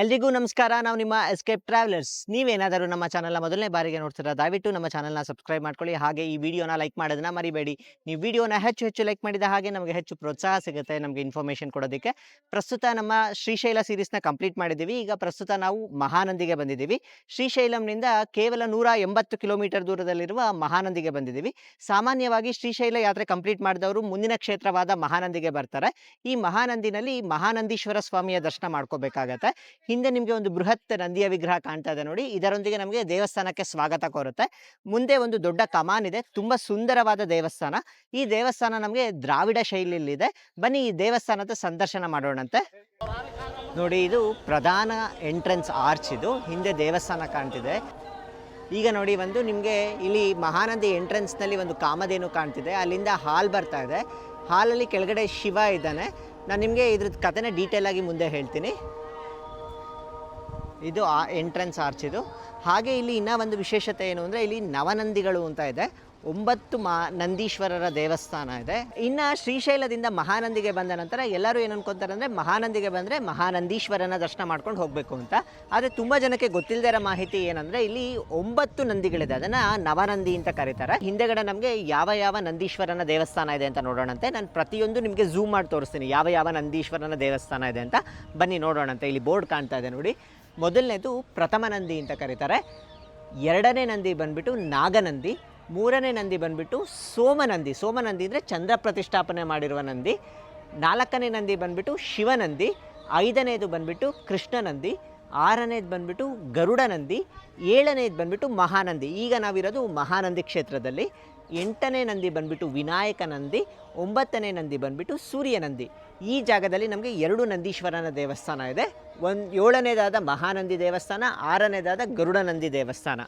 ಎಲ್ರಿಗೂ ನಮಸ್ಕಾರ. ನಾವು ನಿಮ್ಮ ಎಸ್ಕೇಪ್ ಟ್ರಾವೆಲರ್ಸ್ ನೀವೇನಾದರೂ ನಮ್ಮ ಚಾನಲ್ನ ಮೊದಲನೇ ಬಾರಿಗೆ ನೋಡ್ತೀರಾ ದಯವಿಟ್ಟು ನಮ್ಮ ಚಾನಲ್ನ ಸಬ್ಸ್ಕ್ರೈಬ್ ಮಾಡ್ಕೊಳ್ಳಿ. ಹಾಗೆ ಈ ವಿಡಿಯೋನ ಲೈಕ್ ಮಾಡೋದನ್ನ ಮರಿಬೇಡಿ. ನೀವು ವಿಡಿಯೋನ ಹೆಚ್ಚು ಹೆಚ್ಚು ಲೈಕ್ ಮಾಡಿದ ಹಾಗೆ ನಮಗೆ ಹೆಚ್ಚು ಪ್ರೋತ್ಸಾಹ ಸಿಗುತ್ತೆ ನಮಗೆ ಇನ್ಫಾರ್ಮೇಷನ್ ಕೊಡೋದಕ್ಕೆ. ಪ್ರಸ್ತುತ ನಮ್ಮ ಶ್ರೀಶೈಲ ಸೀರೀಸ್ನ ಕಂಪ್ಲೀಟ್ ಮಾಡಿದ್ದೀವಿ. ಈಗ ಪ್ರಸ್ತುತ ನಾವು ಮಹಾನಂದಿಗೆ ಬಂದಿದ್ದೀವಿ. ಶ್ರೀಶೈಲಂನಿಂದ ಕೇವಲ ನೂರ ಎಂಬತ್ತು ಕಿಲೋಮೀಟರ್ ದೂರದಲ್ಲಿರುವ ಮಹಾನಂದಿಗೆ ಬಂದಿದ್ದೀವಿ. ಸಾಮಾನ್ಯವಾಗಿ ಶ್ರೀಶೈಲ ಯಾತ್ರೆ ಕಂಪ್ಲೀಟ್ ಮಾಡಿದವರು ಮುಂದಿನ ಕ್ಷೇತ್ರವಾದ ಮಹಾನಂದಿಗೆ ಬರ್ತಾರೆ. ಈ ಮಹಾನಂದಿನಲ್ಲಿ ಮಹಾನಂದೀಶ್ವರ ಸ್ವಾಮಿಯ ದರ್ಶನ ಮಾಡ್ಕೋಬೇಕಾಗತ್ತೆ. ಹಿಂದೆ ನಿಮಗೆ ಒಂದು ಬೃಹತ್ ನಂದಿಯ ವಿಗ್ರಹ ಕಾಣ್ತಾ ಇದೆ ನೋಡಿ. ಇದರೊಂದಿಗೆ ನಮಗೆ ದೇವಸ್ಥಾನಕ್ಕೆ ಸ್ವಾಗತ ಕೋರುತ್ತೆ. ಮುಂದೆ ಒಂದು ದೊಡ್ಡ ಕಮಾನ್ ಇದೆ. ತುಂಬಾ ಸುಂದರವಾದ ದೇವಸ್ಥಾನ. ಈ ದೇವಸ್ಥಾನ ನಮಗೆ ದ್ರಾವಿಡ ಶೈಲಿಯಲ್ಲಿದೆ. ಬನ್ನಿ ಈ ದೇವಸ್ಥಾನದ ಸಂದರ್ಶನ ಮಾಡೋಣಂತೆ. ನೋಡಿ, ಇದು ಪ್ರಧಾನ ಎಂಟ್ರೆನ್ಸ್ ಆರ್ಚ್ ಇದು. ಹಿಂದೆ ದೇವಸ್ಥಾನ ಕಾಣ್ತಿದೆ. ಈಗ ನೋಡಿ ಒಂದು ನಿಮಗೆ ಇಲ್ಲಿ ಮಹಾನಂದಿ ಎಂಟ್ರೆನ್ಸ್ನಲ್ಲಿ ಒಂದು ಕಾಮಧೇನು ಕಾಣ್ತಿದೆ. ಅಲ್ಲಿಂದ ಹಾಲ್ ಬರ್ತಾ ಇದೆ. ಹಾಲಲ್ಲಿ ಕೆಳಗಡೆ ಶಿವ ಇದ್ದಾನೆ. ನಾನು ನಿಮಗೆ ಇದ್ರದ್ದು ಕಥೆನೇ ಡೀಟೇಲ್ ಆಗಿ ಮುಂದೆ ಹೇಳ್ತೀನಿ. ಇದು ಆ ಎಂಟ್ರೆನ್ಸ್ ಆರ್ಚ್ ಇದು. ಹಾಗೆ ಇಲ್ಲಿ ಇನ್ನೂ ಒಂದು ವಿಶೇಷತೆ ಏನು ಅಂದರೆ ಇಲ್ಲಿ ನವನಂದಿಗಳು ಅಂತ ಇದೆ. ಒಂಬತ್ತು ಮಾ, ನಂದೀಶ್ವರರ ದೇವಸ್ಥಾನ ಇದೆ. ಇನ್ನು ಶ್ರೀಶೈಲದಿಂದ ಮಹಾನಂದಿಗೆ ಬಂದ ನಂತರ ಎಲ್ಲರೂ ಏನು ಅನ್ಕೊತಾರೆ ಅಂದರೆ ಮಹಾನಂದಿಗೆ ಬಂದರೆ ಮಹಾನಂದೀಶ್ವರನ ದರ್ಶನ ಮಾಡ್ಕೊಂಡು ಹೋಗಬೇಕು ಅಂತ. ಆದರೆ ತುಂಬ ಜನಕ್ಕೆ ಗೊತ್ತಿಲ್ಲದೇ ಇರೋ ಮಾಹಿತಿ ಏನಂದರೆ ಇಲ್ಲಿ ಒಂಬತ್ತು ನಂದಿಗಳಿದೆ. ಅದನ್ನು ನವನಂದಿ ಅಂತ ಕರೀತಾರೆ. ಹಿಂದೆಗಡೆ ನಮಗೆ ಯಾವ ಯಾವ ನಂದೀಶ್ವರನ ದೇವಸ್ಥಾನ ಇದೆ ಅಂತ ನೋಡೋಣಂತೆ. ನಾನು ಪ್ರತಿಯೊಂದು ನಿಮಗೆ ಝೂಮ್ ಮಾಡಿ ತೋರಿಸ್ತೀನಿ. ಯಾವ ಯಾವ ನಂದೀಶ್ವರನ ದೇವಸ್ಥಾನ ಇದೆ ಅಂತ. ಬನ್ನಿ ನೋಡೋಣಂತೆ. ಇಲ್ಲಿ ಬೋರ್ಡ್ ಕಾಣ್ತಾ ಇದೆ ನೋಡಿ. ಮೊದಲನೇದು ಪ್ರಥಮ ನಂದಿ ಅಂತ ಕರೀತಾರೆ. ಎರಡನೇ ನಂದಿ ಬಂದ್ಬಿಟ್ಟು ನಾಗನಂದಿ, ಮೂರನೇ ನಂದಿ ಬಂದ್ಬಿಟ್ಟು ಸೋಮನಂದಿ. ಸೋಮನಂದಿ ಅಂದರೆ ಚಂದ್ರ ಪ್ರತಿಷ್ಠಾಪನೆ ಮಾಡಿರುವ ನಂದಿ. ನಾಲ್ಕನೇ ನಂದಿ ಬಂದ್ಬಿಟ್ಟು ಶಿವನಂದಿ. ಐದನೇದು ಬಂದ್ಬಿಟ್ಟು ಕೃಷ್ಣನಂದಿ. ಆರನೇದು ಬಂದ್ಬಿಟ್ಟು ಗರುಡನಂದಿ. ಏಳನೇದು ಬಂದ್ಬಿಟ್ಟು ಮಹಾನಂದಿ. ಈಗ ನಾವಿರೋದು ಮಹಾನಂದಿ ಕ್ಷೇತ್ರದಲ್ಲಿ. ಎಂಟನೇ ನಂದಿ ಬಂದ್ಬಿಟ್ಟು ವಿನಾಯಕ ನಂದಿ, ಒಂಬತ್ತನೇ ನಂದಿ ಬಂದ್ಬಿಟ್ಟು ಸೂರ್ಯ ನಂದಿ. ಈ ಜಾಗದಲ್ಲಿ ನಮಗೆ ಎರಡು ನಂದೀಶ್ವರನ ದೇವಸ್ಥಾನ ಇದೆ. ಒಂದು ಏಳನೇದಾದ ಮಹಾನಂದಿ ದೇವಸ್ಥಾನ, ಆರನೇದಾದ ಗರುಡ ನಂದಿ ದೇವಸ್ಥಾನ.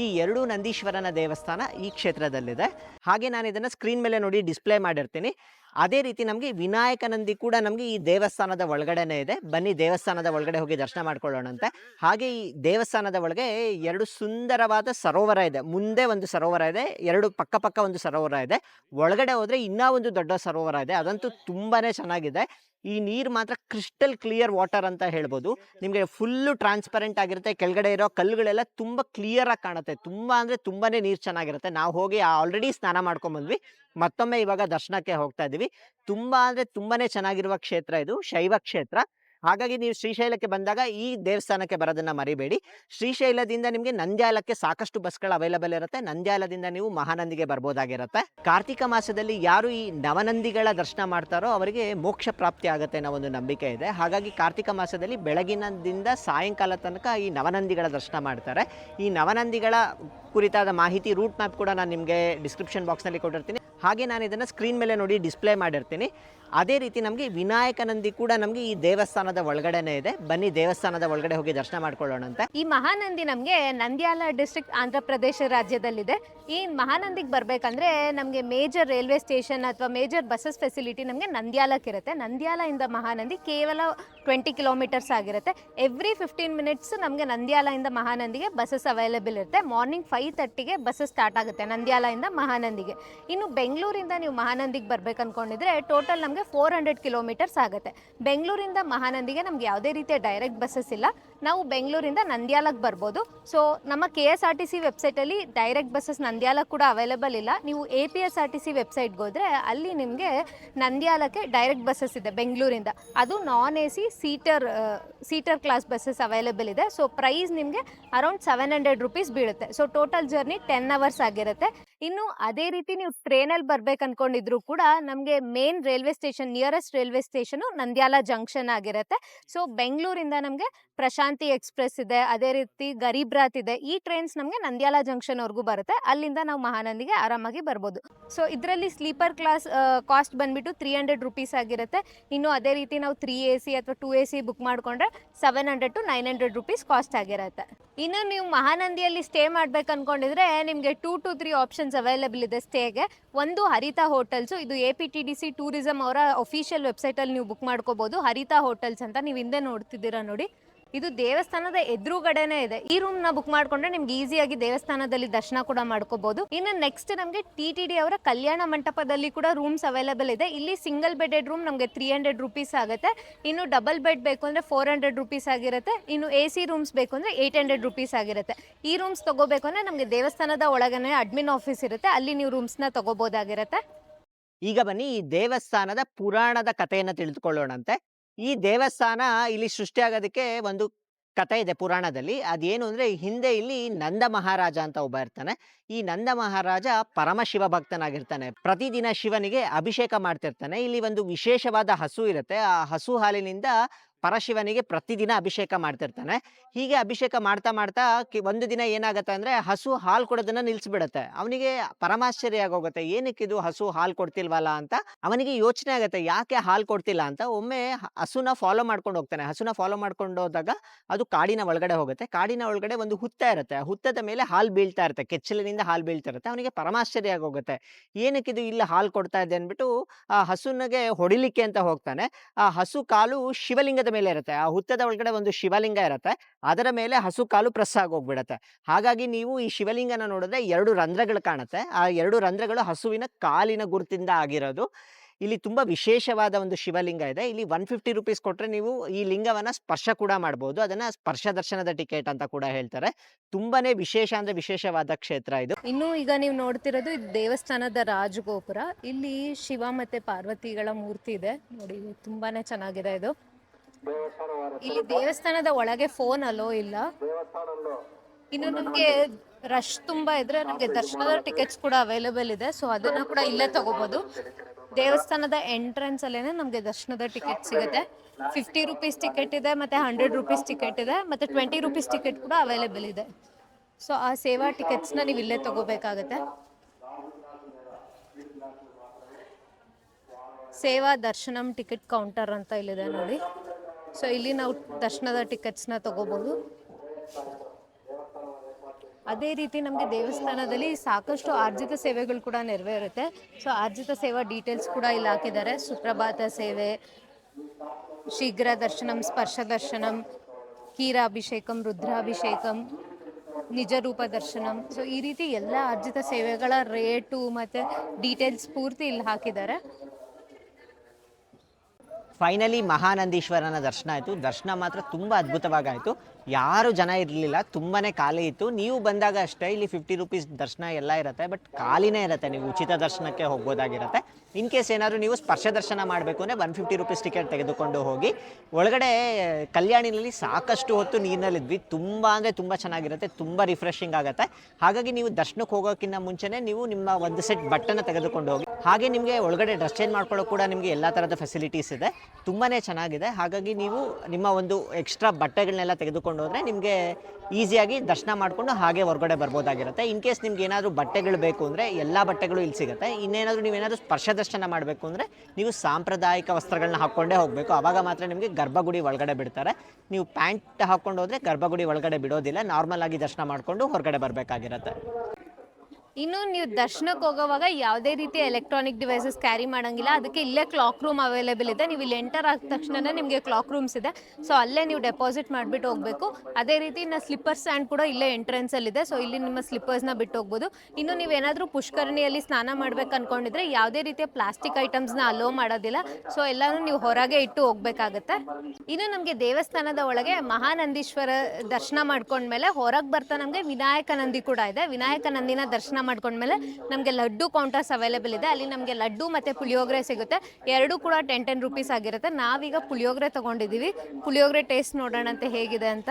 ಈ ಎರಡೂ ನಂದೀಶ್ವರನ ದೇವಸ್ಥಾನ ಈ ಕ್ಷೇತ್ರದಲ್ಲಿದೆ. ಹಾಗೆ ನಾನು ಇದನ್ನು ಸ್ಕ್ರೀನ್ ಮೇಲೆ ನೋಡಿ ಡಿಸ್ಪ್ಲೇ ಮಾಡಿರ್ತೀನಿ. ಅದೇ ರೀತಿ ನಮಗೆ ವಿನಾಯಕ ನಂದಿ ಕೂಡ ನಮಗೆ ಈ ದೇವಸ್ಥಾನದ ಒಳಗಡೆನೇ ಇದೆ. ಬನ್ನಿ ದೇವಸ್ಥಾನದ ಒಳಗಡೆ ಹೋಗಿ ದರ್ಶನ ಮಾಡ್ಕೊಳ್ಳೋಣಂತೆ. ಹಾಗೆ ಈ ದೇವಸ್ಥಾನದ ಒಳಗೆ ಎರಡು ಸುಂದರವಾದ ಸರೋವರ ಇದೆ. ಮುಂದೆ ಒಂದು ಸರೋವರ ಇದೆ, ಎರಡು ಪಕ್ಕ ಪಕ್ಕ ಒಂದು ಸರೋವರ ಇದೆ. ಒಳಗಡೆ ಹೋದರೆ ಇನ್ನೂ ಒಂದು ದೊಡ್ಡ ಸರೋವರ ಇದೆ. ಅದಂತೂ ತುಂಬಾ ಚೆನ್ನಾಗಿದೆ. ಈ ನೀರು ಮಾತ್ರ ಕ್ರಿಸ್ಟಲ್ ಕ್ಲಿಯರ್ ವಾಟರ್ ಅಂತ ಹೇಳ್ಬೋದು. ನಿಮಗೆ ಫುಲ್ಲು ಟ್ರಾನ್ಸ್ಪರೆಂಟ್ ಆಗಿರುತ್ತೆ. ಕೆಳಗಡೆ ಇರೋ ಕಲ್ಲುಗಳೆಲ್ಲ ತುಂಬ ಕ್ಲಿಯರಾಗಿ ಕಾಣುತ್ತೆ. ತುಂಬ ಅಂದರೆ ತುಂಬಾ ನೀರು ಚೆನ್ನಾಗಿರುತ್ತೆ. ನಾವು ಹೋಗಿ ಆಲ್ರೆಡಿ ಸ್ನಾನ ಮಾಡ್ಕೊಂಬಂದ್ವಿ ಮತ್ತೊಮ್ಮೆ ಇವಾಗ ದರ್ಶನಕ್ಕೆ ಹೋಗ್ತಾ ಇದ್ದೀವಿ ತುಂಬ ಅಂದರೆ ತುಂಬಾ ಚೆನ್ನಾಗಿರುವ ಕ್ಷೇತ್ರ ಇದು. ಶೈವ ಕ್ಷೇತ್ರ. ಹಾಗಾಗಿ ನೀವು ಶ್ರೀಶೈಲಕ್ಕೆ ಬಂದಾಗ ಈ ದೇವಸ್ಥಾನಕ್ಕೆ ಬರೋದನ್ನ ಮರಿಬೇಡಿ. ಶ್ರೀಶೈಲದಿಂದ ನಿಮಗೆ ನಂದ್ಯಾಲಕ್ಕೆ ಸಾಕಷ್ಟು ಬಸ್ಗಳು ಅವೈಲಬಲ್ ಇರುತ್ತೆ. ನಂದ್ಯಾಲದಿಂದ ನೀವು ಮಹಾನಂದಿಗೆ ಬರ್ಬೋದಾಗಿರುತ್ತೆ. ಕಾರ್ತಿಕ ಮಾಸದಲ್ಲಿ ಯಾರು ಈ ನವನಂದಿಗಳ ದರ್ಶನ ಮಾಡ್ತಾರೋ ಅವರಿಗೆ ಮೋಕ್ಷ ಪ್ರಾಪ್ತಿ ಆಗುತ್ತೆ ಅನ್ನೋ ಒಂದು ನಂಬಿಕೆ ಇದೆ. ಹಾಗಾಗಿ ಕಾರ್ತಿಕ ಮಾಸದಲ್ಲಿ ಬೆಳಗಿನದಿಂದ ಸಾಯಂಕಾಲ ತನಕ ಈ ನವನಂದಿಗಳ ದರ್ಶನ ಮಾಡ್ತಾರೆ. ಈ ನವನಂದಿಗಳ ಕುರಿತಾದ ಮಾಹಿತಿ ರೂಟ್ ಮ್ಯಾಪ್ ಕೂಡ ನಾನು ನಿಮಗೆ ಡಿಸ್ಕ್ರಿಪ್ಷನ್ ಬಾಕ್ಸ್ನಲ್ಲಿ ಕೊಟ್ಟಿರ್ತೀನಿ. ಹಾಗೆ ನಾನು ಇದನ್ನು ಸ್ಕ್ರೀನ್ ಮೇಲೆ ನೋಡಿ ಡಿಸ್ಪ್ಲೇ ಮಾಡಿರ್ತೀನಿ. ಅದೇ ರೀತಿ ನಮಗೆ ವಿನಾಯಕ ನಂದಿ ಕೂಡ ನಮಗೆ ಈ ದೇವಸ್ಥಾನದ ಒಳಗಡೆನೆ ಇದೆ. ಬನ್ನಿ ದೇವಸ್ಥಾನದ ಒಳಗಡೆ ಹೋಗಿ ದರ್ಶನ ಮಾಡ್ಕೊಳ್ಳೋಣ ಅಂತ. ಈ ಮಹಾನಂದಿ ನಮಗೆ ನಂದ್ಯಾಲ ಡಿಸ್ಟ್ರಿಕ್ಟ್ ಆಂಧ್ರ ಪ್ರದೇಶ ರಾಜ್ಯದಲ್ಲಿದೆ. ಈ ಮಹಾನಂದಿಗೆ ಬರಬೇಕಂದ್ರೆ ನಮಗೆ ಮೇಜರ್ ರೈಲ್ವೆ ಸ್ಟೇಷನ್ ಅಥವಾ ಮೇಜರ್ ಬಸ್ಸಸ್ ಫೆಸಿಲಿಟಿ ನಮಗೆ ನಂದ್ಯಾಲಕ್ಕೆ ಇರುತ್ತೆ. ನಂದ್ಯಾಲ ಇಂದ ಮಹಾನಂದಿ ಕೇವಲ ಟ್ವೆಂಟಿ ಕಿಲೋಮೀಟರ್ಸ್ ಆಗಿರುತ್ತೆ. ಎವ್ರಿ ಫಿಫ್ಟೀನ್ ಮಿನಿಟ್ಸ್ ನಮಗೆ ನಂದ್ಯಾಲ ಇಂದ ಮಹಾನಂದಿಗೆ ಬಸ್ಸಸ್ ಅವೈಲೇಬಲ್ ಇರುತ್ತೆ. ಮಾರ್ನಿಂಗ್ ಫೈವ್ ತರ್ಟಿಗೆ ಬಸ್ಸಸ್ ಸ್ಟಾರ್ಟ್ ಆಗುತ್ತೆ ನಂದ್ಯಾಲ ಇಂದ ಮಹಾನಂದಿಗೆ. ಇನ್ನು ಬೆಂಗಳೂರಿಂದ ನೀವು ಮಹಾನಂದಿಗೆ ಬರ್ಬೇಕು ಅನ್ಕೊಂಡಿದ್ರೆ ಟೋಟಲ್ ನಮಗೆ ಫೋರ್ ಹಂಡ್ರೆಡ್ ಕಿಲೋಮೀಟರ್ಸ್ ಆಗುತ್ತೆ. ಬೆಂಗಳೂರಿಂದ ಮಹಾನಂದಿಗೆ ನಮ್ಗೆ ಯಾವುದೇ ರೀತಿಯ ಡೈರೆಕ್ಟ್ ಬಸ್ಸಸ್ ಇಲ್ಲ. ನಾವು ಬೆಂಗಳೂರಿಂದ ನಂದ್ಯಾಲಕ್ಕೆ ಬರ್ಬೋದು. ಸೊ ನಮ್ಮ K S R T C ವೆಬ್ಸೈಟಲ್ಲಿ ಡೈರೆಕ್ಟ್ ಬಸ್ಸಸ್ ನಂದ್ಯಾಲಕ್ಕೆ ಕೂಡ ಅವೈಲೇಬಲ್ ಇಲ್ಲ. ನೀವು A P S R T C ವೆಬ್ಸೈಟ್ಗೆ ಹೋದರೆ ಅಲ್ಲಿ ನಿಮಗೆ ನಂದ್ಯಾಲಕ್ಕೆ ಡೈರೆಕ್ಟ್ ಬಸ್ಸಸ್ ಇದೆ ಬೆಂಗಳೂರಿಂದ. ಅದು non A C seater seater class buses available ಇದೆ. ಸೊ ಪ್ರೈಸ್ ನಿಮಗೆ ಅರೌಂಡ್ ಸೆವೆನ್ ಹಂಡ್ರೆಡ್ ರುಪೀಸ್ ಬೀಳುತ್ತೆ. So total journey ten hours ಆಗಿರುತ್ತೆ. ಇನ್ನು ಅದೇ ರೀತಿ ನೀವು ಟ್ರೈನಲ್ಲಿ ಬರ್ಬೇಕು ಅನ್ಕೊಂಡಿದ್ರು ಕೂಡ ನಮಗೆ main railway station nearest railway station Nandyal junction ಆಗಿರುತ್ತೆ. ಸೊ ಬೆಂಗಳೂರಿಂದ ನಮಗೆ ಪ್ರಶಾಂತಿ ಎಕ್ಸ್ಪ್ರೆಸ್ ಇದೆ, ಅದೇ ರೀತಿ ಗರೀಬ್ ರಾತ್ ಇದೆ. ಈ ಟ್ರೈನ್ಸ್ ನಮಗೆ ನಂದ್ಯಾಲ ಜಂಕ್ಷನ್ವರೆಗೂ ಬರುತ್ತೆ. ಅಲ್ಲಿಂದ ನಾವು ಮಹಾನಂದಿಗೆ ಆರಾಮಾಗಿ ಬರ್ಬೋದು. ಸೊ ಇದರಲ್ಲಿ ಸ್ಲೀಪರ್ ಕ್ಲಾಸ್ ಕಾಸ್ಟ್ ಬಂದ್ಬಿಟ್ಟು ತ್ರೀ ಹಂಡ್ರೆಡ್ ರುಪೀಸ್ ಆಗಿರುತ್ತೆ. ಇನ್ನು ಅದೇ ರೀತಿ ನಾವು ತ್ರೀ ಎ ಸಿ ಅಥವಾ ಟೂ ಎ ಸಿ ಬುಕ್ ಮಾಡಿಕೊಂಡ್ರೆ seven hundred to nine hundred rupees cost ಆಗಿರುತ್ತೆ. ಇನ್ನು ನೀವು ಮಹಾನಂದಿಯಲ್ಲಿ ಸ್ಟೇ ಮಾಡ್ಬೇಕು ಅನ್ಕೊಂಡಿದ್ರೆ ನಿಮಗೆ two to three options available ಇದೆ ಸ್ಟೇಗೆ ಒಂದು ಹರಿತಾ ಹೋಟೆಲ್ಸು ಇದು A P T D C tourism ಅವರ ಅಫಿಷಿಯಲ್ ವೆಬ್ಸೈಟಲ್ಲಿ ನೀವು ಬುಕ್ ಮಾಡ್ಕೋಬಹುದು ಹರಿತಾ ಹೋಟೆಲ್ಸ್ ಅಂತ ನೀವು ಹಿಂದೆ ನೋಡ್ತಿದ್ದೀರಾ ನೋಡಿ. ಇದು ದೇವಸ್ಥಾನದ ಎದುರುಗಡೆನೆ ಇದೆ. ಈ ರೂಮ್ನ ಬುಕ್ ಮಾಡ್ಕೊಂಡ್ರೆ ನಿಮ್ಗೆ ಈಸಿಯಾಗಿ ದೇವಸ್ಥಾನದಲ್ಲಿ ದರ್ಶನ ಕೂಡ ಮಾಡ್ಕೋಬಹುದು ಇನ್ನು ನೆಕ್ಸ್ಟ್ ನಮಗೆ ಟಿ ಟಿ ಡಿ ಅವರ ಕಲ್ಯಾಣ ಮಂಟಪದಲ್ಲಿ ಕೂಡ ರೂಮ್ಸ್ ಅವೈಲೇಬಲ್ ಇದೆ. ಇಲ್ಲಿ ಸಿಂಗಲ್ ಬೆಡೆಡ್ ರೂಮ್ ನಮಗೆ ತ್ರೀ ಹಂಡ್ರೆಡ್ ರುಪೀಸ್ ಆಗುತ್ತೆ. ಇನ್ನು ಡಬಲ್ ಬೆಡ್ ಬೇಕು ಅಂದ್ರೆ ಫೋರ್ ಹಂಡ್ರೆಡ್ ರುಪೀಸ್ ಆಗಿರುತ್ತೆ. ಇನ್ನು ಎ ಸಿ ರೂಮ್ಸ್ ಬೇಕು ಅಂದ್ರೆ ಏಯ್ಟ್ ಹಂಡ್ರೆಡ್ ರುಪೀಸ್ ಆಗಿರುತ್ತೆ. ಈ ರೂಮ್ಸ್ ತಗೋಬೇಕು ಅಂದ್ರೆ ನಮಗೆ ದೇವಸ್ಥಾನದ ಒಳಗನೆ ಅಡ್ಮಿನ್ ಆಫೀಸ್ ಇರುತ್ತೆ. ಅಲ್ಲಿ ನೀವು ರೂಮ್ಸ್ನ ತಗೋಬೋದಾಗಿರುತ್ತೆ. ಈಗ ಬನ್ನಿ ಈ ದೇವಸ್ಥಾನದ ಪುರಾಣದ ಕಥೆಯನ್ನು ತಿಳಿದುಕೊಳ್ಳೋಣಂತೆ. ಈ ದೇವಸ್ಥಾನ ಇಲ್ಲಿ ಸೃಷ್ಟಿಯಾಗೋದಕ್ಕೆ ಒಂದು ಕಥೆ ಇದೆ ಪುರಾಣದಲ್ಲಿ. ಅದೇನು ಅಂದ್ರೆ ಹಿಂದೆ ಇಲ್ಲಿ ನಂದ ಮಹಾರಾಜ ಅಂತ ಒಬ್ಬ ಇರ್ತಾನೆ. ಈ ನಂದ ಮಹಾರಾಜ ಪರಮಶಿವ ಭಕ್ತನಾಗಿರ್ತಾನೆ. ಪ್ರತಿದಿನ ಶಿವನಿಗೆ ಅಭಿಷೇಕ ಮಾಡ್ತಿರ್ತಾನೆ. ಇಲ್ಲಿ ಒಂದು ವಿಶೇಷವಾದ ಹಸು ಇರುತ್ತೆ. ಆ ಹಸು ಹಾಲಿನಿಂದ ಪರಶಿವನಿಗೆ ಪ್ರತಿದಿನ ಅಭಿಷೇಕ ಮಾಡ್ತಿರ್ತಾನೆ. ಹೀಗೆ ಅಭಿಷೇಕ ಮಾಡ್ತಾ ಮಾಡ್ತಾ ಒಂದು ದಿನ ಏನಾಗತ್ತೆ ಅಂದ್ರೆ ಹಸು ಹಾಲು ಕೊಡೋದನ್ನ ನಿಲ್ಲಿಸ್ಬಿಡತ್ತೆ ಅವನಿಗೆ ಪರಮಾಶ್ಚರ್ಯ ಆಗೋಗುತ್ತೆ ಏನಕ್ಕಿದು ಹಸು ಹಾಲು ಕೊಡ್ತಿಲ್ವಲ್ಲ ಅಂತ ಅವನಿಗೆ ಯೋಚನೆ ಆಗುತ್ತೆ. ಯಾಕೆ ಹಾಲು ಕೊಡ್ತಿಲ್ಲ ಅಂತ. ಒಮ್ಮೆ ಹಸುನ ಫಾಲೋ ಮಾಡ್ಕೊಂಡು ಹೋಗ್ತಾನೆ. ಹಸುನ ಫಾಲೋ ಮಾಡ್ಕೊಂಡು ಹೋದಾಗ ಅದು ಕಾಡಿನ ಒಳಗಡೆ ಹೋಗುತ್ತೆ. ಕಾಡಿನ ಒಳಗಡೆ ಒಂದು ಹುತ್ತ ಇರುತ್ತೆ. ಹುತ್ತದ ಮೇಲೆ ಹಾಲು ಬೀಳ್ತಾ ಇರುತ್ತೆ. ಕೆಚ್ಚಲಿನಿಂದ ಹಾಲು ಬೀಳ್ತಾ ಇರುತ್ತೆ. ಅವನಿಗೆ ಪರಮಾಶ್ಚರ್ಯ ಆಗೋಗುತ್ತೆ ಏನಕ್ಕಿದು ಇಲ್ಲಿ ಹಾಲು ಕೊಡ್ತಾ ಇದೆ ಅಂದ್ಬಿಟ್ಟು ಆ ಹಸುನಿಗೆ ಹೊಡಿಲಿಕ್ಕೆ ಅಂತ ಹೋಗ್ತಾನೆ. ಆ ಹಸು ಕಾಲು ಶಿವಲಿಂಗದ ಮೇಲೆ ಇರುತ್ತೆ. ಆ ಹುತ್ತದ ಒಳಗಡೆ ಒಂದು ಶಿವಲಿಂಗ ಇರುತ್ತೆ. ಅದರ ಮೇಲೆ ಹಸು ಕಾಲು ಪ್ರೆಸ್ ಆಗೋಗ್ಬಿಡತ್ತೆ. ಹಾಗಾಗಿ ನೀವು ಈ ಶಿವಲಿಂಗನ ನೋಡಿದ್ರೆ ಎರಡು ರಂಧ್ರಗಳು ಕಾಣುತ್ತೆ. ಆ ಎರಡು ರಂಧ್ರಗಳು ಹಸುವಿನ ಕಾಲಿನ ಗುರುತಿಂದ ಆಗಿರೋದು. ಇಲ್ಲಿ ತುಂಬಾ ವಿಶೇಷವಾದ ಒಂದು ಶಿವಲಿಂಗ ಇದೆ. ಇಲ್ಲಿ ಒನ್ ಫಿಫ್ಟಿ ರುಪೀಸ್ ಕೊಟ್ರೆ ನೀವು ಈ ಲಿಂಗವನ್ನ ಸ್ಪರ್ಶ ಕೂಡ ಮಾಡ್ಬೋದು. ಅದನ್ನ ಸ್ಪರ್ಶ ದರ್ಶನದ ಟಿಕೆಟ್ ಅಂತ ಕೂಡ ಹೇಳ್ತಾರೆ. ತುಂಬಾನೇ ವಿಶೇಷ ಅಂದ್ರೆ ವಿಶೇಷವಾದ ಕ್ಷೇತ್ರ ಇದು. ಇನ್ನು ಈಗ ನೀವು ನೋಡ್ತಿರೋದು ದೇವಸ್ಥಾನದ ರಾಜಗೋಪುರ. ಇಲ್ಲಿ ಶಿವ ಮತ್ತೆ ಪಾರ್ವತಿಗಳ ಮೂರ್ತಿ ಇದೆ. ನೋಡಿ, ತುಂಬಾನೇ ಚೆನ್ನಾಗಿದೆ ಇದು. ಇಲ್ಲಿ ದೇವಸ್ಥಾನದ ಒಳಗೆ ಫೋನ್ ಅಲೋ ಇಲ್ಲ. ಇನ್ನು ನಮ್ಗೆ ರಶ್ ತುಂಬಾ ಇದ್ರೆ ನಮಗೆ ದರ್ಶನದ ಟಿಕೆಟ್ಸ್ ಕೂಡ ಅವೈಲೇಬಲ್ ಇದೆ. ಸೊ ಅದನ್ನ ಕೂಡ ಇಲ್ಲೇ ತಗೋಬಹುದು ದೇವಸ್ಥಾನದ ಎಂಟ್ರೆನ್ಸ್ ಅಲ್ಲೇನೆ ನಮಗೆ ದರ್ಶನದ ಟಿಕೆಟ್ ಸಿಗುತ್ತೆ. ಫಿಫ್ಟಿ ರುಪೀಸ್ ಟಿಕೆಟ್ ಇದೆ ಮತ್ತೆ ಹಂಡ್ರೆಡ್ ರುಪೀಸ್ ಟಿಕೆಟ್ ಇದೆ ಮತ್ತೆ ಟ್ವೆಂಟಿ ರುಪೀಸ್ ಟಿಕೆಟ್ ಕೂಡ ಅವೈಲೇಬಲ್ ಇದೆ. ಸೊ ಆ ಸೇವಾ ಟಿಕೆಟ್ಸ್ನ ನೀವು ಇಲ್ಲೇ ತಗೋಬೇಕಾಗತ್ತೆ. ಸೇವಾ ದರ್ಶನಂ ಟಿಕೆಟ್ ಕೌಂಟರ್ ಅಂತ ಇಲ್ಲಿದೆ ನೋಡಿ. ಸೊ ಇಲ್ಲಿ ನಾವು ದರ್ಶನದ ಟಿಕೆಟ್ಸ್ನ ತಗೋಬಹುದು ಅದೇ ರೀತಿ ನಮಗೆ ದೇವಸ್ಥಾನದಲ್ಲಿ ಸಾಕಷ್ಟು ಆರ್ಜಿತ ಸೇವೆಗಳು ಕೂಡ ನೆರವೇರುತ್ತೆ. ಸೊ ಆರ್ಜಿತ ಸೇವಾ ಡೀಟೇಲ್ಸ್ ಕೂಡ ಇಲ್ಲಿ ಹಾಕಿದ್ದಾರೆ. ಸುಪ್ರಭಾತ ಸೇವೆ, ಶೀಘ್ರ ದರ್ಶನಂ, ಸ್ಪರ್ಶ ದರ್ಶನಂ ಕೀರಾಭಿಷೇಕಂ ರುದ್ರಾಭಿಷೇಕಂ, ನಿಜ ರೂಪ ದರ್ಶನಂ. ಸೊ ಈ ರೀತಿ ಎಲ್ಲ ಅರ್ಜಿತ ಸೇವೆಗಳ ರೇಟು ಮತ್ತು ಡೀಟೇಲ್ಸ್ ಪೂರ್ತಿ ಇಲ್ಲಿ ಹಾಕಿದ್ದಾರೆ. ಫೈನಲಿ ಮಹಾನಂದೀಶ್ವರನ ದರ್ಶನ ಆಯಿತು. ದರ್ಶನ ಮಾತ್ರ ತುಂಬ ಅದ್ಭುತವಾಗಾಯಿತು. ಯಾರು ಜನ ಇರಲಿಲ್ಲ ತುಂಬಾ ಖಾಲಿ ಇತ್ತು. ನೀವು ಬಂದಾಗ ಅಷ್ಟೇ ಇಲ್ಲಿ ಫಿಫ್ಟಿ ರುಪೀಸ್ ದರ್ಶನ ಎಲ್ಲ ಇರುತ್ತೆ ಬಟ್ ಖಾಲಿನೇ ಇರುತ್ತೆ. ನೀವು ಉಚಿತ ದರ್ಶನಕ್ಕೆ ಹೋಗ್ಬೋದಾಗಿರುತ್ತೆ. ಇನ್ ಕೇಸ್ ಏನಾದರೂ ನೀವು ಸ್ಪರ್ಶ ದರ್ಶನ ಮಾಡಬೇಕು ಅಂದರೆ ಒನ್ ಫಿಫ್ಟಿ ರುಪೀಸ್ ಟಿಕೆಟ್ ತೆಗೆದುಕೊಂಡು ಹೋಗಿ. ಒಳಗಡೆ, ಕಲ್ಯಾಣಿನಲ್ಲಿ ಸಾಕಷ್ಟು ಹೊತ್ತು ನೀರಿನಲ್ಲಿದ್ವಿ ತುಂಬ ಅಂದರೆ ತುಂಬ ಚೆನ್ನಾಗಿರುತ್ತೆ, ತುಂಬ ರಿಫ್ರೆಶಿಂಗ್ ಆಗುತ್ತೆ. ಹಾಗಾಗಿ ನೀವು ದರ್ಶನಕ್ಕೆ ಹೋಗೋಕ್ಕಿಂತ ಮುಂಚೆನೇ ನೀವು ನಿಮ್ಮ ಒಂದು ಸೆಟ್ ಬಟ್ಟೆನ ತೆಗೆದುಕೊಂಡು ಹೋಗಿ. ಹಾಗೆ ನಿಮಗೆ ಒಳಗಡೆ ಡ್ರೆಸ್ ಚೇಂಜ್ ಮಾಡ್ಕೊಳ್ಳೋ ಕೂಡ ನಿಮಗೆ ಎಲ್ಲ ಥರದ ಫೆಸಿಲಿಟೀಸ್ ಇದೆ. ತುಂಬಾ ಚೆನ್ನಾಗಿದೆ. ಹಾಗಾಗಿ ನೀವು ನಿಮ್ಮ ಒಂದು ಎಕ್ಸ್ಟ್ರಾ ಬಟ್ಟೆಗಳನ್ನೆಲ್ಲ ತೆಗೆದುಕೊಂಡು ಹೋದರೆ ನಿಮಗೆ ಈಸಿಯಾಗಿ ದರ್ಶನ ಮಾಡಿಕೊಂಡು ಹಾಗೆ ಹೊರಗಡೆ ಬರ್ಬೋದಾಗಿರುತ್ತೆ. ಇನ್ ಕೇಸ್ ನಿಮ್ಗೆ ಏನಾದರೂ ಬಟ್ಟೆಗಳು ಬೇಕು ಅಂದರೆ ಎಲ್ಲ ಬಟ್ಟೆಗಳು ಇಲ್ಲಿ ಸಿಗುತ್ತೆ. ಇನ್ನೇನಾದರೂ ನೀವೇನಾದರೂ ಸ್ಪರ್ಶ ದರ್ಶನ ಮಾಡಬೇಕು ಅಂದರೆ ನೀವು ಸಾಂಪ್ರದಾಯಿಕ ವಸ್ತ್ರಗಳನ್ನ ಹಾಕ್ಕೊಂಡೇ ಹೋಗಬೇಕು. ಆವಾಗ ಮಾತ್ರ ನಿಮಗೆ ಗರ್ಭಗುಡಿ ಒಳಗಡೆ ಬಿಡ್ತಾರೆ. ನೀವು ಪ್ಯಾಂಟ್ ಹಾಕ್ಕೊಂಡು ಹೋದರೆ ಗರ್ಭಗುಡಿ ಒಳಗಡೆ ಬಿಡೋದಿಲ್ಲ. ನಾರ್ಮಲ್ ಆಗಿ ದರ್ಶನ ಮಾಡಿಕೊಂಡು ಹೊರಗಡೆ ಬರಬೇಕಾಗಿರುತ್ತೆ. ಇನ್ನು ನೀವು ದರ್ಶನಕ್ಕೆ ಹೋಗೋವಾಗ ಯಾವುದೇ ರೀತಿ ಎಲೆಕ್ಟ್ರಾನಿಕ್ ಡಿವೈಸಸ್ ಕ್ಯಾರಿ ಮಾಡೋಂಗಿಲ್ಲ. ಅದಕ್ಕೆ ಇಲ್ಲೇ ಕ್ಲಾಕ್ ರೂಮ್ ಅವೈಲೇಬಲ್ ಇದೆ. ನೀವು ಇಲ್ಲಿ ಎಂಟರ್ ಆದ ತಕ್ಷಣ ನಿಮಗೆ ಕ್ಲಾಕ್ ರೂಮ್ಸ್ ಇದೆ. ಸೊ ಅಲ್ಲೇ ನೀವು ಡೆಪಾಸಿಟ್ ಮಾಡಿಬಿಟ್ಟು ಹೋಗಬೇಕು. ಅದೇ ರೀತಿ ಇನ್ನು ಸ್ಲಿಪ್ಪರ್ ಸ್ಟ್ಯಾಂಡ್ ಕೂಡ ಇಲ್ಲೇ ಎಂಟ್ರೆನ್ಸಲ್ಲಿದೆ ಸೊ ಇಲ್ಲಿ ನಿಮ್ಮ ಸ್ಲಿಪ್ಪರ್ಸ್ನ ಬಿಟ್ಟು ಹೋಗ್ಬೋದು. ಇನ್ನು ನೀವೇನಾದರೂ ಪುಷ್ಕರಣಿಯಲ್ಲಿ ಸ್ನಾನ ಮಾಡ್ಬೇಕು ಅನ್ಕೊಂಡಿದ್ರೆ ಯಾವುದೇ ರೀತಿಯ ಪ್ಲಾಸ್ಟಿಕ್ ಐಟಮ್ಸ್ನ ಅಲೋ ಮಾಡೋದಿಲ್ಲ. ಸೊ ಎಲ್ಲಾನು ನೀವು ಹೊರಗೆ ಇಟ್ಟು ಹೋಗ್ಬೇಕಾಗತ್ತೆ. ಇನ್ನು ನಮಗೆ ದೇವಸ್ಥಾನದ ಒಳಗೆ ಮಹಾನಂದೀಶ್ವರ ದರ್ಶನ ಮಾಡ್ಕೊಂಡ್ಮೇಲೆ ಹೊರಗೆ ಬರ್ತಾ ನಮಗೆ ವಿನಾಯಕ ನಂದಿ ಕೂಡ ಇದೆ. ವಿನಾಯಕ ನಂದಿನ ದರ್ಶನ ಮಾಡ್ಕೊಂಡ್ಮೇಲೆ ನಮಗೆ ಲಡ್ಡು ಕೌಂಟರ್ಸ್ ಅವೈಲೇಬಲ್ ಇದೆ. ಅಲ್ಲಿ ನಮಗೆ ಲಡ್ಡು ಮತ್ತು ಪುಳಿಯೋಗರೆ ಸಿಗುತ್ತೆ. ಎರಡೂ ಕೂಡ ಟೆನ್ ಟೆನ್ ರುಪೀಸ್ ಆಗಿರುತ್ತೆ. ನಾವೀಗ ಪುಳಿಯೋಗರೆ ತೊಗೊಂಡಿದ್ದೀವಿ. ಪುಳಿಯೋಗರೆ ಟೇಸ್ಟ್ ನೋಡೋಣ ಅಂತ ಹೇಗಿದೆ ಅಂತ.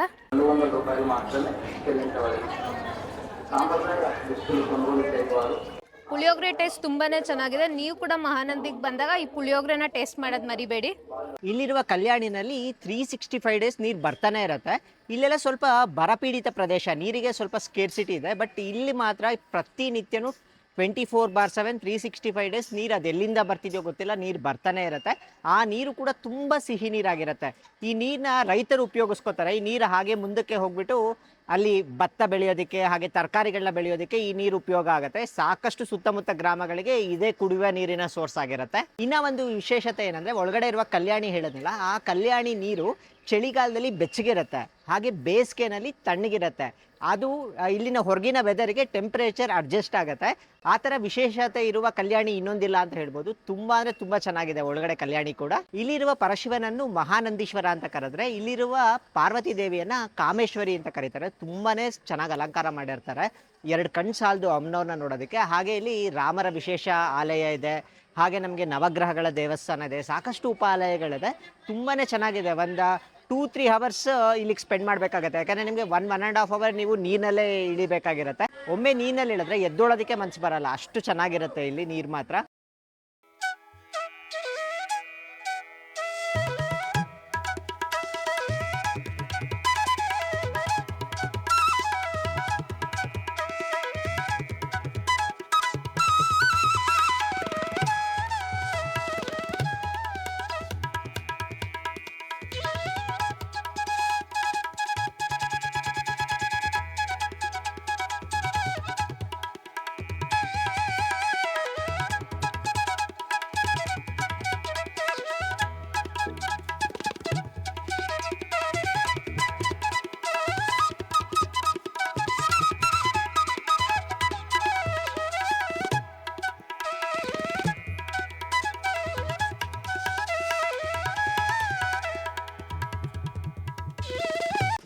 ಪುಳಿಯೋಗರೆ ಟೇಸ್ಟ್ ತುಂಬಾನೇ ಚೆನ್ನಾಗಿದೆ. ನೀವು ಕೂಡ ಮಹಾನಂದಿಗೆ ಬಂದಾಗ ಈ ಪುಳಿಯೋಗರೆನ ಟೇಸ್ಟ್ ಮಾಡೋದು ಮರಿಬೇಡಿ. ಇಲ್ಲಿರುವ ಕಲ್ಯಾಣಿನಲ್ಲಿ ತ್ರೀ ಸಿಕ್ಸ್ಟಿ ಫೈವ್ ಡೇಸ್ ನೀರು ಬರ್ತಾನೆ ಇರುತ್ತೆ. ಇಲ್ಲೆಲ್ಲ ಸ್ವಲ್ಪ ಬರಪೀಡಿತ ಪ್ರದೇಶ, ನೀರಿಗೆ ಸ್ವಲ್ಪ ಸ್ಕೇರ್ಸಿಟಿ ಇದೆ. ಬಟ್ ಇಲ್ಲಿ ಮಾತ್ರ ಪ್ರತಿನಿತ್ಯನೂ twenty four by seven three sixty five days ನೀರು ಅದೆಲ್ಲಿಂದ ಬರ್ತಿದೆಯೋ ಗೊತ್ತಿಲ್ಲ. ನೀರು ಬರ್ತಾನೆ ಇರುತ್ತೆ. ಆ ನೀರು ಕೂಡ ತುಂಬ ಸಿಹಿ ನೀರಾಗಿರುತ್ತೆ. ಈ ನೀರನ್ನ ರೈತರು ಉಪಯೋಗಿಸ್ಕೋತಾರೆ. ಈ ನೀರು ಹಾಗೆ ಮುಂದಕ್ಕೆ ಹೋಗ್ಬಿಟ್ಟು ಅಲ್ಲಿ ಭತ್ತ ಬೆಳೆಯೋದಕ್ಕೆ ಹಾಗೆ ತರಕಾರಿಗಳನ್ನ ಬೆಳೆಯೋದಕ್ಕೆ ಈ ನೀರು ಉಪಯೋಗ ಆಗುತ್ತೆ. ಸಾಕಷ್ಟು ಸುತ್ತಮುತ್ತ ಗ್ರಾಮಗಳಿಗೆ ಇದೇ ಕುಡಿಯುವ ನೀರಿನ ಸೋರ್ಸ್ ಆಗಿರುತ್ತೆ. ಇನ್ನ ಒಂದು ವಿಶೇಷತೆ ಏನಂದ್ರೆ ಒಳಗಡೆ ಇರುವ ಕಲ್ಯಾಣಿ ಹೇಳೋದಿಲ್ಲ ಆ ಕಲ್ಯಾಣಿ ನೀರು ಚಳಿಗಾಲದಲ್ಲಿ ಬೆಚ್ಚಗಿರುತ್ತೆ, ಹಾಗೆ ಬೇಸಿಗೆನಲ್ಲಿ ತಣ್ಣಗಿರುತ್ತೆ. ಅದು ಇಲ್ಲಿನ ಹೊರಗಿನ ವೆದರ್ಗೆ ಟೆಂಪರೇಚರ್ ಅಡ್ಜಸ್ಟ್ ಆಗುತ್ತೆ. ಆ ಥರ ವಿಶೇಷತೆ ಇರುವ ಕಲ್ಯಾಣಿ ಇನ್ನೊಂದಿಲ್ಲ ಅಂತ ಹೇಳ್ಬೋದು. ತುಂಬಾ ಅಂದರೆ ತುಂಬ ಚೆನ್ನಾಗಿದೆ ಒಳಗಡೆ ಕಲ್ಯಾಣಿ ಕೂಡ. ಇಲ್ಲಿರುವ ಪರಶಿವನನ್ನು ಮಹಾನಂದೀಶ್ವರ ಅಂತ ಕರೆದ್ರೆ, ಇಲ್ಲಿರುವ ಪಾರ್ವತಿ ದೇವಿಯನ್ನ ಕಾಮೇಶ್ವರಿ ಅಂತ ಕರೀತಾರೆ. ತುಂಬಾನೇ ಚೆನ್ನಾಗಿ ಅಲಂಕಾರ ಮಾಡಿರ್ತಾರೆ. ಎರಡು ಕಣ್ಣು ಸಾಲದು ಅಮ್ಮನವ್ರನ್ನ ನೋಡೋದಕ್ಕೆ. ಹಾಗೆ ಇಲ್ಲಿ ರಾಮರ ವಿಶೇಷ ಆಲಯ ಇದೆ. ಹಾಗೆ ನಮಗೆ ನವಗ್ರಹಗಳ ದೇವಸ್ಥಾನ ಇದೆ. ಸಾಕಷ್ಟು ಉಪಾಲಯಗಳಿದೆ. ತುಂಬಾ ಚೆನ್ನಾಗಿದೆ. ಒಂದು ಟೂ ತ್ರೀ ಅವರ್ಸ್ ಇಲ್ಲಿಗೆ ಸ್ಪೆಂಡ್ ಮಾಡಬೇಕಾಗತ್ತೆ. ಯಾಕಂದರೆ ನಿಮಗೆ one one and half hour ನೀವು ನೀರಿನಲ್ಲೇ ಇಳಿಬೇಕಾಗಿರುತ್ತೆ. ಒಮ್ಮೆ ನೀರಿನಲ್ಲಿ ಇಳಿದ್ರೆ ಎದ್ದೋಳೋದಕ್ಕೆ ಮನ್ಸು ಬರಲ್ಲ. ಅಷ್ಟು ಚೆನ್ನಾಗಿರುತ್ತೆ ಇಲ್ಲಿ ನೀರು ಮಾತ್ರ.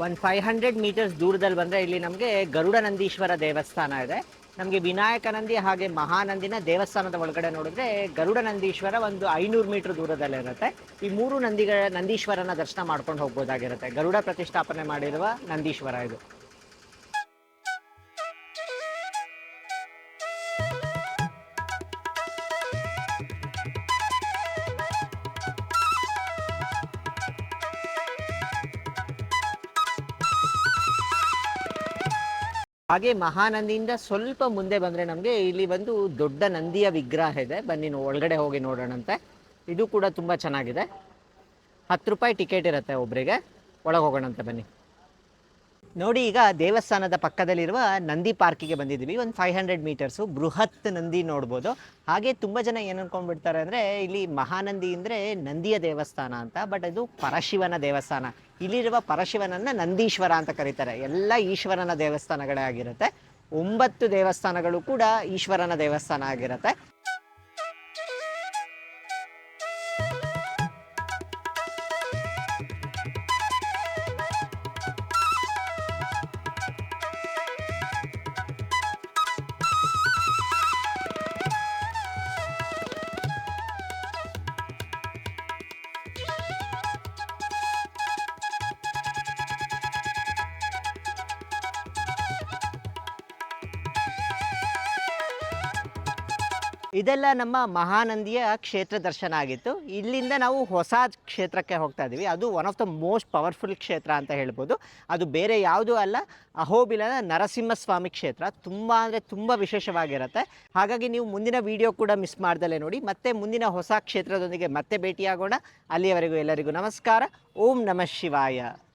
ಒಂದು ಫೈವ್ ಹಂಡ್ರೆಡ್ ಮೀಟರ್ಸ್ ದೂರದಲ್ಲಿ ಬಂದರೆ ಇಲ್ಲಿ ನಮಗೆ ಗರುಡ ನಂದೀಶ್ವರ ದೇವಸ್ಥಾನ ಇದೆ. ನಮಗೆ ವಿನಾಯಕ ನಂದಿ ಹಾಗೆ ಮಹಾನಂದಿನ ದೇವಸ್ಥಾನದ ಒಳಗಡೆ ನೋಡಿದ್ರೆ ಗರುಡ ನಂದೀಶ್ವರ ಒಂದು ಐನೂರು ಮೀಟರ್ ದೂರದಲ್ಲಿರುತ್ತೆ ಈ ಮೂರು ನಂದಿಗಳ ನಂದೀಶ್ವರನ ದರ್ಶನ ಮಾಡ್ಕೊಂಡು ಹೋಗ್ಬೋದಾಗಿರುತ್ತೆ. ಗರುಡ ಪ್ರತಿಷ್ಠಾಪನೆ ಮಾಡಿರುವ ನಂದೀಶ್ವರ ಇದು. ಹಾಗೆ ಮಹಾನಂದಿಯಿಂದ ಸ್ವಲ್ಪ ಮುಂದೆ ಬಂದರೆ ನಮಗೆ ಇಲ್ಲಿ ಒಂದು ದೊಡ್ಡ ನಂದಿಯ ವಿಗ್ರಹ ಇದೆ. ಬನ್ನಿ ಒಳಗಡೆ ಹೋಗಿ ನೋಡೋಣಂತೆ. ಇದು ಕೂಡ ತುಂಬ ಚೆನ್ನಾಗಿದೆ. ಹತ್ತು ರೂಪಾಯಿ ಟಿಕೆಟ್ ಇರುತ್ತೆ ಒಬ್ಬರಿಗೆ ಒಳಗೆ ಹೋಗೋಣಂತೆ ಬನ್ನಿ. ನೋಡಿ, ಈಗ ದೇವಸ್ಥಾನದ ಪಕ್ಕದಲ್ಲಿರುವ ನಂದಿ ಪಾರ್ಕಿಗೆ ಬಂದಿದ್ದೀವಿ. ಒಂದು ಫೈವ್ ಹಂಡ್ರೆಡ್ ಮೀಟರ್ಸು ಬೃಹತ್ ನಂದಿ ನೋಡ್ಬೋದು. ಹಾಗೆ ತುಂಬ ಜನ ಏನು ಅನ್ಕೊಂಡ್ಬಿಡ್ತಾರೆ ಅಂದರೆ, ಇಲ್ಲಿ ಮಹಾನಂದಿ ಅಂದರೆ ನಂದಿಯ ದೇವಸ್ಥಾನ ಅಂತ ಬಟ್ ಅದು ಪರಶಿವನ ದೇವಸ್ಥಾನ. ಇಲ್ಲಿರುವ ಪರಶಿವನನ್ನು ನಂದೀಶ್ವರ ಅಂತ ಕರೀತಾರೆ. ಎಲ್ಲ ಈಶ್ವರನ ದೇವಸ್ಥಾನಗಳೇ ಆಗಿರುತ್ತೆ. ಒಂಬತ್ತು ದೇವಸ್ಥಾನಗಳು ಕೂಡ ಈಶ್ವರನ ದೇವಸ್ಥಾನ ಆಗಿರುತ್ತೆ. ಇದೆಲ್ಲ ನಮ್ಮ ಮಹಾನಂದಿಯ ಕ್ಷೇತ್ರ ದರ್ಶನ ಆಗಿತ್ತು. ಇಲ್ಲಿಂದ ನಾವು ಹೊಸ ಕ್ಷೇತ್ರಕ್ಕೆ ಹೋಗ್ತಾ ಇದ್ದೀವಿ. ಅದು one of the most powerful ಕ್ಷೇತ್ರ ಅಂತ ಹೇಳ್ಬೋದು. ಅದು ಬೇರೆ ಯಾವುದೂ ಅಲ್ಲ. ಅಹೋಬಿಲನ ನರಸಿಂಹಸ್ವಾಮಿ ಕ್ಷೇತ್ರ. ತುಂಬ ಅಂದರೆ ತುಂಬ ವಿಶೇಷವಾಗಿರುತ್ತೆ. ಹಾಗಾಗಿ ನೀವು ಮುಂದಿನ ವಿಡಿಯೋ ಕೂಡ ಮಿಸ್ ಮಾಡ್ದಲೇ ನೋಡಿ. ಮತ್ತೆ ಮುಂದಿನ ಹೊಸ ಕ್ಷೇತ್ರದೊಂದಿಗೆ ಮತ್ತೆ ಭೇಟಿಯಾಗೋಣ. ಅಲ್ಲಿಯವರೆಗೂ ಎಲ್ಲರಿಗೂ ನಮಸ್ಕಾರ. ಓಂ ನಮಃ ಶಿವಾಯ.